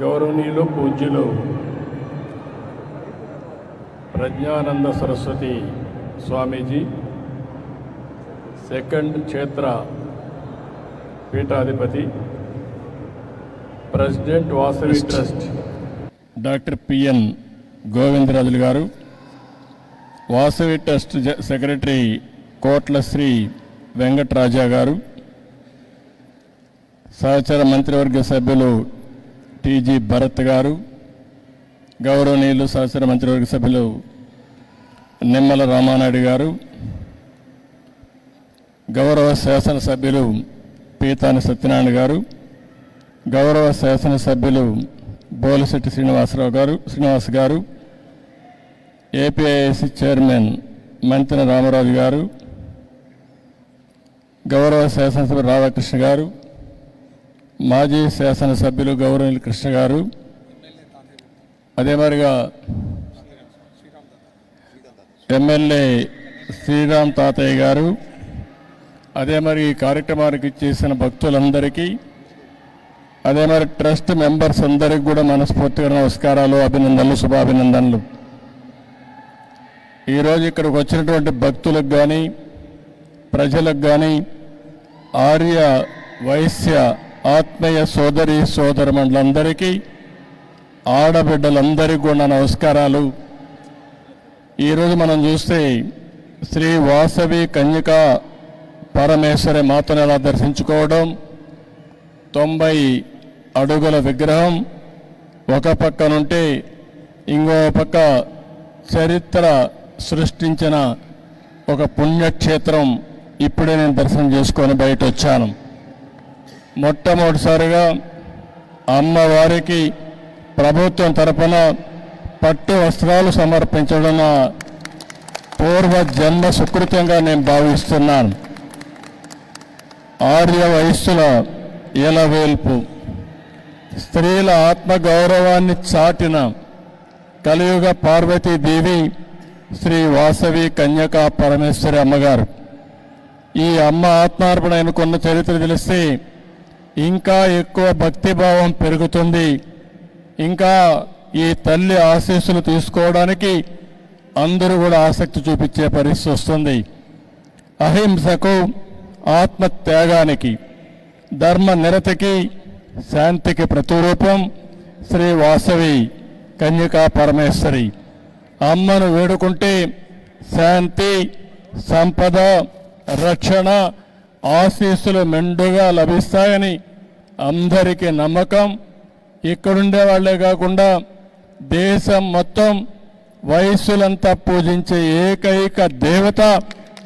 గౌరవనీయులు పూజ్యులు ప్రజ్ఞానంద సరస్వతి స్వామీజీ సెకండ్ క్షేత్ర పీఠాధిపతి president Vasavi trust. Doctor PN Govindarajulu గారు వాసవి ట్రస్ట్ సెక్రటరీ కోట్ల శ్రీ వెంకట్రాజా గారు సహచర మంత్రివర్గ సభ్యులు టీజీ భరత్ గారు గౌరవనీయులు సహచర మంత్రివర్గ సభ్యులు నిమ్మల రామానాయుడు గారు గౌరవ శాసనసభ్యులు పీతాని సత్యనారాయణ గారు గౌరవ శాసనసభ్యులు బోలిశెట్టి శ్రీనివాసరావు గారు శ్రీనివాస్ గారు ఏపీఐసి చైర్మన్ మంతెన రామరాజు గారు గౌరవ శాసనసభ్యులు రాధాకృష్ణ గారు మాజీ శాసనసభ్యులు గౌరవనీయులు కృష్ణ గారు అదే మరిగా ఎమ్మెల్యే శ్రీరామ్ తాతయ్య గారు అదే మరి ఈ కార్యక్రమానికి చేసిన భక్తులందరికీ అదే మరి ట్రస్ట్ మెంబర్స్ అందరికి కూడా మనస్ఫూర్తిగా నమస్కారాలు అభినందనలు శుభాభినందనలు. ఈరోజు ఇక్కడికి వచ్చినటువంటి భక్తులకు కానీ ప్రజలకు కానీ ఆర్య వైశ్య ఆత్మీయ సోదరి సోదరమండలందరికీ ఆడబిడ్డలందరికీ కూడా నమస్కారాలు. ఈరోజు మనం చూస్తే శ్రీ వాసవి కన్యక పరమేశ్వరి మాతను ఎలా దర్శించుకోవడం తొంభై అడుగుల విగ్రహం ఒక పక్క నుంటే ఇంకో పక్క చరిత్ర సృష్టించిన ఒక పుణ్యక్షేత్రం ఇప్పుడే నేను దర్శనం చేసుకొని బయట వచ్చాను మొట్టమొదటిసారిగా అమ్మవారికి ప్రభుత్వం తరపున పట్టు వస్త్రాలు సమర్పించడం పూర్వ జన్మ సుకృతంగా నేను భావిస్తున్నాను. ఆర్య వయస్సుల ఇలవేల్పు. స్త్రీల ఆత్మగౌరవాన్ని చాటిన కలియుగ పార్వతీదేవి శ్రీ వాసవి కన్యకా పరమేశ్వరి అమ్మగారు. ఈ అమ్మ ఆత్మార్పణ అనుకున్న చరిత్ర తెలిస్తే ఇంకా ఎక్కువ భక్తిభావం పెరుగుతుంది. ఇంకా ఈ తల్లి ఆశీస్సులు తీసుకోవడానికి అందరూ కూడా ఆసక్తి చూపించే పరిస్థితి వస్తుంది. అహింసకు ఆత్మ త్యాగానికి ధర్మ నిరతికి శాంతికి ప్రతిరూపం శ్రీ వాసవి కన్యకా పరమేశ్వరి. అమ్మను వేడుకుంటే శాంతి సంపద రక్షణ ఆశీస్సులు మెండుగా లభిస్తాయని అందరికీ నమ్మకం. ఇక్కడుండే వాళ్ళే కాకుండా దేశం మొత్తం వయస్సులంతా పూజించే ఏకైక దేవత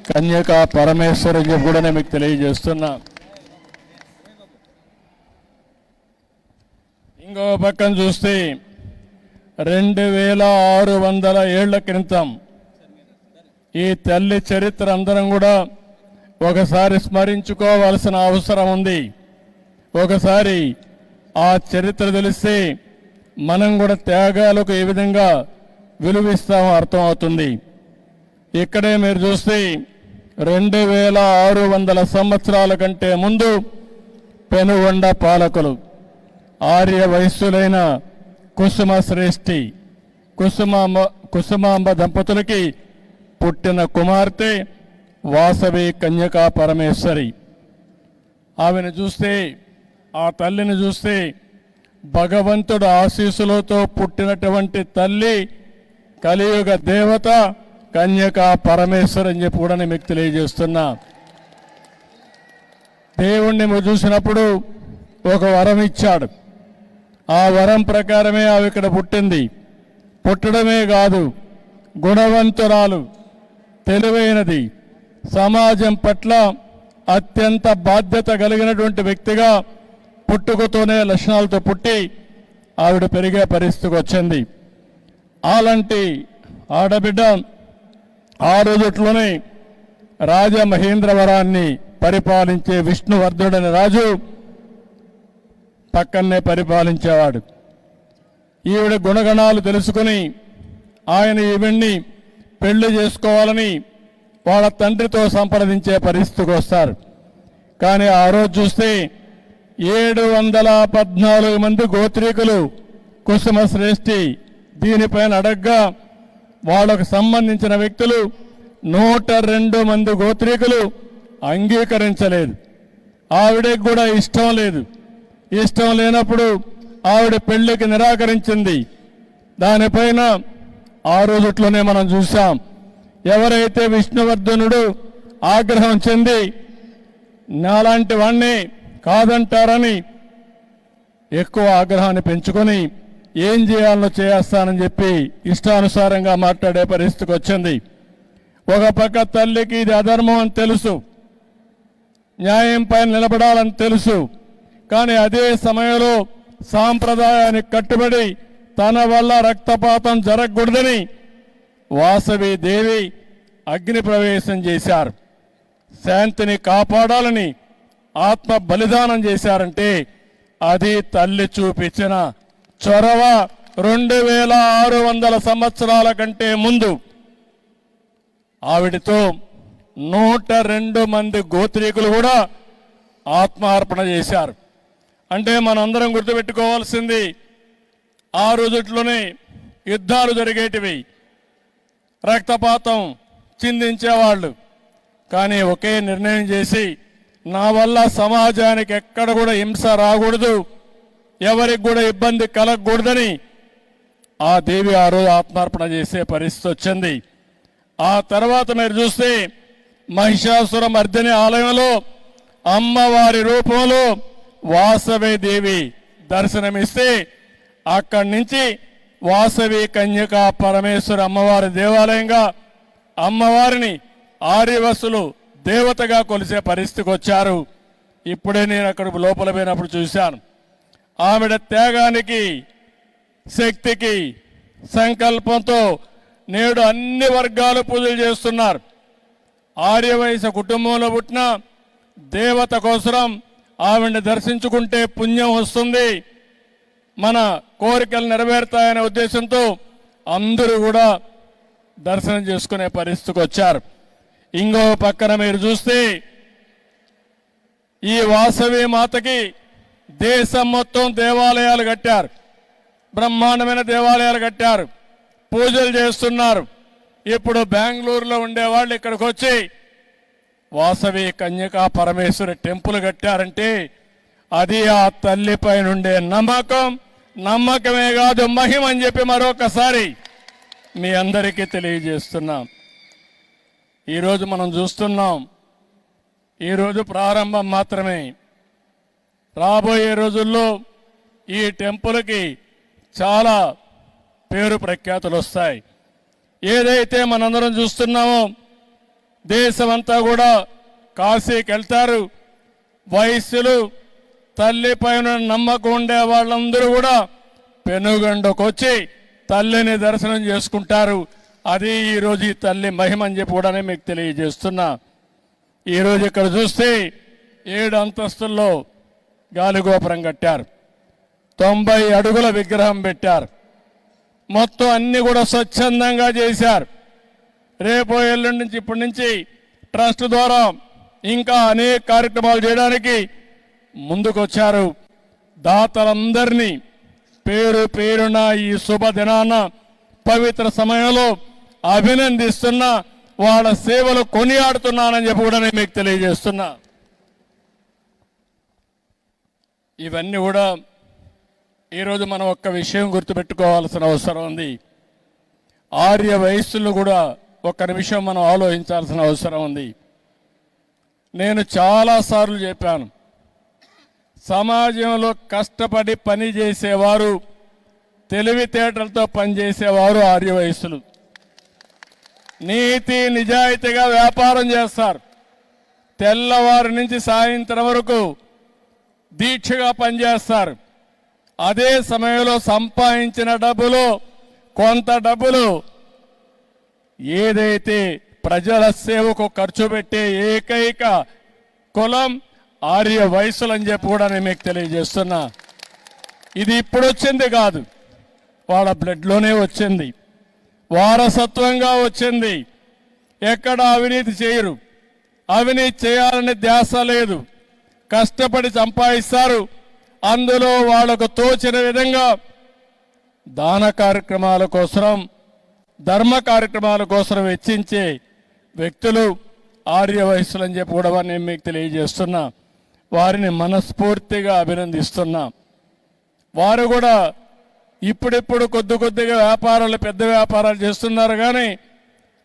కన్యకా పరమేశ్వరి అని చెప్పి కూడా నేను మీకు తెలియజేస్తున్నా. ఇంకో పక్కన చూస్తే రెండు వేల ఆరు వందల ఏళ్ళ క్రితం ఈ తల్లి చరిత్ర అందరం కూడా ఒకసారి స్మరించుకోవాల్సిన అవసరం ఉంది. ఒకసారి ఆ చరిత్ర తెలిస్తే మనం కూడా త్యాగాలకు ఏ విధంగా విలువిస్తామో అర్థమవుతుంది. ఇక్కడే మీరు చూస్తే రెండు వేల ఆరు వందల సంవత్సరాల కంటే ముందు పెనుగొండ పాలకులు ఆర్య వయస్సులైన కుసుమ శ్రేష్ఠి కుసుమాంబ కుసుమాంబ దంపతులకి పుట్టిన కుమార్తె వాసవి కన్యకా పరమేశ్వరి. ఆమెను చూస్తే ఆ తల్లిని చూస్తే భగవంతుడు ఆశీస్సులతో పుట్టినటువంటి తల్లి కలియుగ దేవత కన్యకా పరమేశ్వర్ అని చెప్పి కూడా నేను మీకు తెలియజేస్తున్నా. దేవుణ్ణి చూసినప్పుడు ఒక వరం ఇచ్చాడు. ఆ వరం ప్రకారమే ఆమె ఇక్కడ పుట్టింది. పుట్టడమే కాదు గుణవంతురాలు తెలివైనది సమాజం పట్ల అత్యంత బాధ్యత కలిగినటువంటి వ్యక్తిగా పుట్టుకతోనే లక్షణాలతో పుట్టి ఆవిడ పెరిగే పరిస్థితికి వచ్చింది. అలాంటి ఆడబిడ్డ ఆ రోజుట్లోనే రాజమహేంద్రవరాన్ని పరిపాలించే విష్ణువర్ధుడని రాజు పక్కనే పరిపాలించేవాడు. ఈవిడ గుణగణాలు తెలుసుకుని ఆయన ఈవిడ్ని పెళ్ళి చేసుకోవాలని వాళ్ళ తండ్రితో సంప్రదించే పరిస్థితికి వస్తారు. కానీ ఆ రోజు చూస్తే ఏడు వందల పద్నాలుగు మంది గోత్రీకులు కుసుమ శ్రేష్ఠి దీనిపైన అడగ్గా వాళ్ళకు సంబంధించిన వ్యక్తులు నూట రెండు మంది గోత్రీకులు అంగీకరించలేదు. ఆవిడకి కూడా ఇష్టం లేదు. ఇష్టం లేనప్పుడు ఆవిడ పెళ్ళికి నిరాకరించింది. దానిపైన ఆ రోజుట్లోనే మనం చూసాం ఎవరైతే విష్ణువర్ధనుడు ఆగ్రహం చెంది నాలాంటి వాణ్ణి కాదంటారని ఎక్కువ ఆగ్రహాన్ని పెంచుకొని ఏం చేయాలో చేస్తానని చెప్పి ఇష్టానుసారంగా మాట్లాడే పరిస్థితికి వచ్చింది. ఒక పక్క తల్లికి ఇది అధర్మం అని తెలుసు. న్యాయం పైన నిలబడాలని తెలుసు. కానీ అదే సమయంలో సాంప్రదాయానికి కట్టుబడి తన వల్ల రక్తపాతం జరగకూడదని వాసవి దేవి అగ్ని ప్రవేశం చేశారు. శాంతిని కాపాడాలని ఆత్మ బలిదానం చేశారంటే అది తల్లి చూపించిన చొరవ రెండు వేల ఆరు వందల సంవత్సరాల కంటే ముందు. ఆవిడతో నూట రెండు మంది గోత్రీకులు కూడా ఆత్మార్పణ చేశారు. అంటే మనందరం గుర్తుపెట్టుకోవాల్సింది ఆ రోజుట్లోనే యుద్ధాలు జరిగేటివి. రక్తపాతం చిందించేవాళ్ళు. కానీ ఒకే నిర్ణయం చేసి నా వల్ల సమాజానికి ఎక్కడ కూడా హింస రాకూడదు. ఎవరికి కూడా ఇబ్బంది కలగకూడదని ఆ దేవి ఆ రోజు ఆత్మార్పణ చేసే పరిస్థితి వచ్చింది. ఆ తర్వాత మీరు చూస్తే మహిషాసుర మర్దిని ఆలయంలో అమ్మవారి రూపంలో వాసవి దేవి దర్శనమిస్తే అక్కడి నుంచి వాసవి కన్యకా పరమేశ్వర అమ్మవారి దేవాలయంగా అమ్మవారిని ఆర్యవసులు దేవతగా కొలిసే పరిస్థితికి వచ్చారు. ఇప్పుడే నేను అక్కడ లోపల పోయినప్పుడు చూశాను. ఆవిడ త్యాగానికి శక్తికి సంకల్పంతో నేడు అన్ని వర్గాలు పూజలు చేస్తున్నారు. ఆర్యవైశ్య కుటుంబంలో పుట్టిన దేవత కోసరం ఆవిడని దర్శించుకుంటే పుణ్యం వస్తుంది. మన కోరికలు నెరవేరుతాయనే ఉద్దేశంతో అందరూ కూడా దర్శనం చేసుకునే పరిస్థితికి వచ్చారు. ఇంకో పక్కన మీరు చూస్తే ఈ వాసవి మాతకి దేశం మొత్తం దేవాలయాలు కట్టారు. బ్రహ్మాండమైన దేవాలయాలు కట్టారు. పూజలు చేస్తున్నారు. ఇప్పుడు బెంగళూరులో ఉండేవాళ్ళు ఇక్కడికి వచ్చి వాసవి కన్యకా పరమేశ్వరి టెంపుల్ కట్టారంటే అది ఆ తల్లిపై నుండే నమ్మకం. నమ్మకమే కాదు మహిమ అని చెప్పి మరొకసారి మీ అందరికీ తెలియజేస్తున్నాం. ఈరోజు మనం చూస్తున్నాం ఈరోజు ప్రారంభం మాత్రమే. రాబోయే రోజుల్లో ఈ టెంపుల్కి చాలా పేరు ప్రఖ్యాతులు వస్తాయి. ఏదైతే మనందరం చూస్తున్నామో దేశమంతా కూడా కాశీకి వెళ్తారు. వయస్సులు తల్లి పైన నమ్మకం ఉండే వాళ్ళందరూ కూడా పెనుగండకు వచ్చి తల్లిని దర్శనం చేసుకుంటారు. అది ఈరోజు ఈ తల్లి మహిమ అని చెప్పి కూడా మీకు తెలియజేస్తున్నా. ఈరోజు ఇక్కడ చూస్తే ఏడు అంతస్తుల్లో గాలిగోపురం కట్టారు. తొంభై అడుగుల విగ్రహం పెట్టారు. మొత్తం అన్ని కూడా స్వచ్ఛందంగా చేశారు. రేపు ఎల్లుండి నుంచి ఇప్పటి నుంచి ట్రస్ట్ ద్వారా ఇంకా అనేక కార్యక్రమాలు చేయడానికి ముందుకొచ్చారు. దాతలందరినీ పేరు పేరున ఈ శుభదినాన పవిత్ర సమయంలో అభినందిస్తున్నా వాళ్ళ సేవలు కొనియాడుతున్నానని చెప్పి కూడా నేను మీకు తెలియజేస్తున్నా. ఇవన్నీ కూడా ఈరోజు మనం ఒక్క విషయం గుర్తుపెట్టుకోవాల్సిన అవసరం ఉంది. ఆర్య వయస్సులు కూడా ఒక్క నిమిషం మనం ఆలోచించాల్సిన అవసరం ఉంది. నేను చాలాసార్లు చెప్పాను సమాజంలో కష్టపడి పని చేసేవారు తెలివితేటలతో పనిచేసేవారు ఆర్య వయస్సులు. నీతి నిజాయితీగా వ్యాపారం చేస్తారు. తెల్లవారి నుంచి సాయంత్రం వరకు దీక్షగా పనిచేస్తారు. అదే సమయంలో సంపాదించిన డబ్బులు కొంత డబ్బులు ఏదైతే ప్రజల సేవకు ఖర్చు పెట్టే ఏకైక కులం ఆర్య వయసులు అని చెప్పి కూడా నేను మీకు తెలియజేస్తున్నా. ఇది ఇప్పుడు వచ్చింది కాదు. వాళ్ళ బ్లడ్లోనే వచ్చింది. వారసత్వంగా వచ్చింది. ఎక్కడ అవినీతి చేయరు. అవినీతి చేయాలని ధ్యాస లేదు. కష్టపడి సంపాదిస్తారు. అందులో వాళ్ళకు తోచిన విధంగా దాన కార్యక్రమాల కోసం ధర్మ కార్యక్రమాల కోసం వెచ్చించే వ్యక్తులు ఆర్య వయస్సులు అని చెప్పి కూడా నేను మీకు తెలియజేస్తున్నా. వారిని మనస్ఫూర్తిగా అభినందిస్తున్నా. వారు కూడా ఇప్పుడిప్పుడు కొద్ది కొద్దిగా వ్యాపారాలు పెద్ద వ్యాపారాలు చేస్తున్నారు కానీ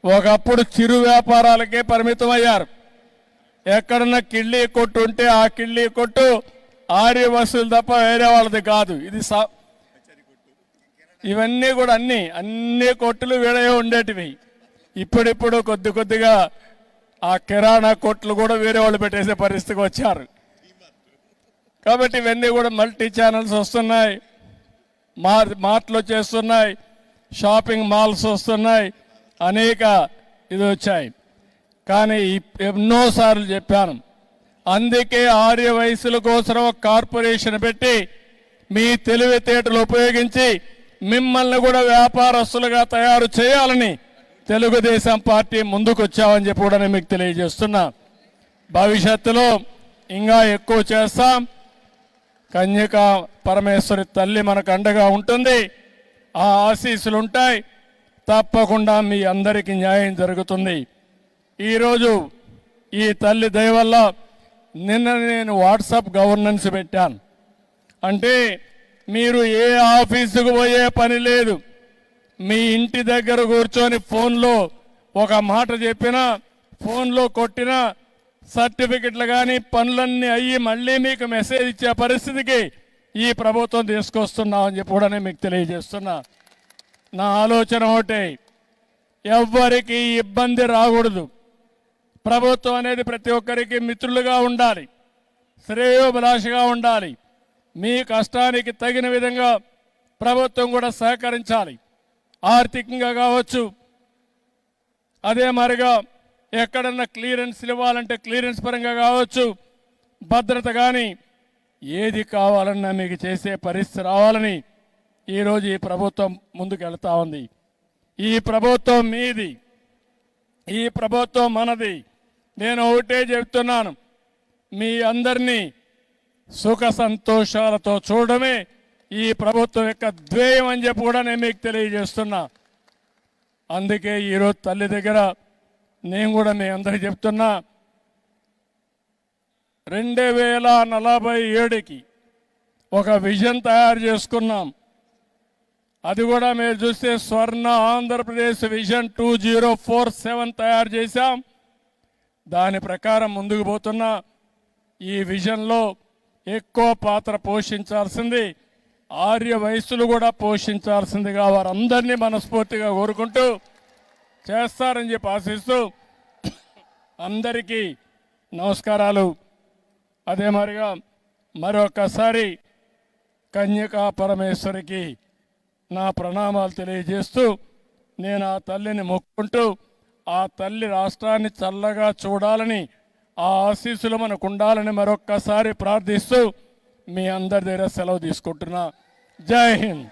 ఒకప్పుడు చిరు వ్యాపారాలకే పరిమితం అయ్యారు ఎక్కడన్నా కిళ్ళీ కొట్టు ఉంటే ఆ కిళ్ళీ కొట్టు ఆర్య వస్తువులు తప్ప వేరే వాళ్ళది కాదు. ఇది సా- ఇవన్నీ కూడా అన్నీ అన్ని కొట్టులు వీడే ఉండేటివి. ఇప్పుడిప్పుడు కొద్ది కొద్దిగా ఆ కిరాణా కొట్లు కూడా వేరే వాళ్ళు పెట్టేసే పరిస్థితికి వచ్చారు. కాబట్టి ఇవన్నీ కూడా మల్టీ ఛానల్స్ వస్తున్నాయి. మార్ మార్ట్లు చేస్తున్నాయి. షాపింగ్ మాల్స్ వస్తున్నాయి. అనేక ఇది వచ్చాయి. కానీ ఎన్నోసార్లు చెప్పాను. అందుకే ఆర్య వయసుల కోసం ఒక కార్పొరేషన్ పెట్టి మీ తెలివితేటలు ఉపయోగించి మిమ్మల్ని కూడా వ్యాపారస్తులుగా తయారు చేయాలని తెలుగుదేశం పార్టీ ముందుకొచ్చామని చెప్పి కూడా నేను మీకు తెలియజేస్తున్నా. భవిష్యత్తులో ఇంకా ఎక్కువ చేస్తాం. కన్యక పరమేశ్వరి తల్లి మనకు అండగా ఉంటుంది. ఆ ఆశీస్సులు ఉంటాయి తప్పకుండా మీ అందరికీ న్యాయం జరుగుతుంది. ఈరోజు ఈ తల్లి దయ వల్ల నిన్న నేను వాట్సాప్ గవర్నెన్స్ పెట్టాను. అంటే మీరు ఏ ఆఫీసుకు పోయే పని లేదు. మీ ఇంటి దగ్గర కూర్చొని ఫోన్లో ఒక మాట చెప్పినా ఫోన్లో కొట్టినా సర్టిఫికెట్లు కానీ పనులన్నీ అయ్యి మళ్ళీ మీకు మెసేజ్ ఇచ్చే పరిస్థితికి ఈ ప్రభుత్వం తీసుకొస్తున్నామని చెప్పి కూడా నేను మీకు తెలియజేస్తున్నా. నా ఆలోచన ఒకటే ఎవ్వరికి ఇబ్బంది రాకూడదు. ప్రభుత్వం అనేది ప్రతి ఒక్కరికి మిత్రులుగా ఉండాలి శ్రేయోభిలాషగా ఉండాలి. మీ కష్టానికి తగిన విధంగా ప్రభుత్వం కూడా సహకరించాలి. ఆర్థికంగా కావచ్చు అదే మరిగా ఎక్కడన్నా క్లియరెన్స్ ఇవ్వాలంటే క్లియరెన్స్ పరంగా కావచ్చు. భద్రత కానీ ఏది కావాలన్నా మీకు చేసే పరిస్థితి రావాలని ఈరోజు ఈ ప్రభుత్వం ముందుకు వెళ్తా ఉంది. ఈ ప్రభుత్వం మీది. ఈ ప్రభుత్వం మనది. నేను ఒకటే చెప్తున్నాను. మీ అందరినీ సుఖ సంతోషాలతో చూడడమే ఈ ప్రభుత్వం యొక్క ధ్యేయం అని చెప్పి కూడా నేను మీకు తెలియజేస్తున్నా. అందుకే ఈరోజు తల్లి దగ్గర నేను కూడా మీ అందరికి చెప్తున్నా రెండు వేల నలభై ఏడుకి ఒక విజన్ తయారు చేసుకున్నాం. అది కూడా మీరు చూస్తే Swarna Andhra Pradesh vision two zero four seven తయారు చేశాం. దాని ప్రకారం ముందుకు పోతున్నా ఈ విజన్లో ఎక్కువ పాత్ర పోషించాల్సింది ఆర్య వయస్సులు కూడా పోషించాల్సిందిగా వారందరినీ మనస్ఫూర్తిగా కోరుకుంటూ చేస్తారని చెప్పి ఆశిస్తూ అందరికీ నమస్కారాలు. అదే మరిగా మరొకసారి కన్యకా పరమేశ్వరికి నా ప్రణామాలు తెలియజేస్తూ నేను ఆ తల్లిని మొక్కుంటూ ఆ తల్లి రాష్ట్రాన్ని చల్లగా చూడాలని ఆ ఆశీస్సులు మనకు ఉండాలని మరొక్కసారి ప్రార్థిస్తూ మీ అందరి దగ్గర సెలవు తీసుకుంటున్నా. జై హింద్.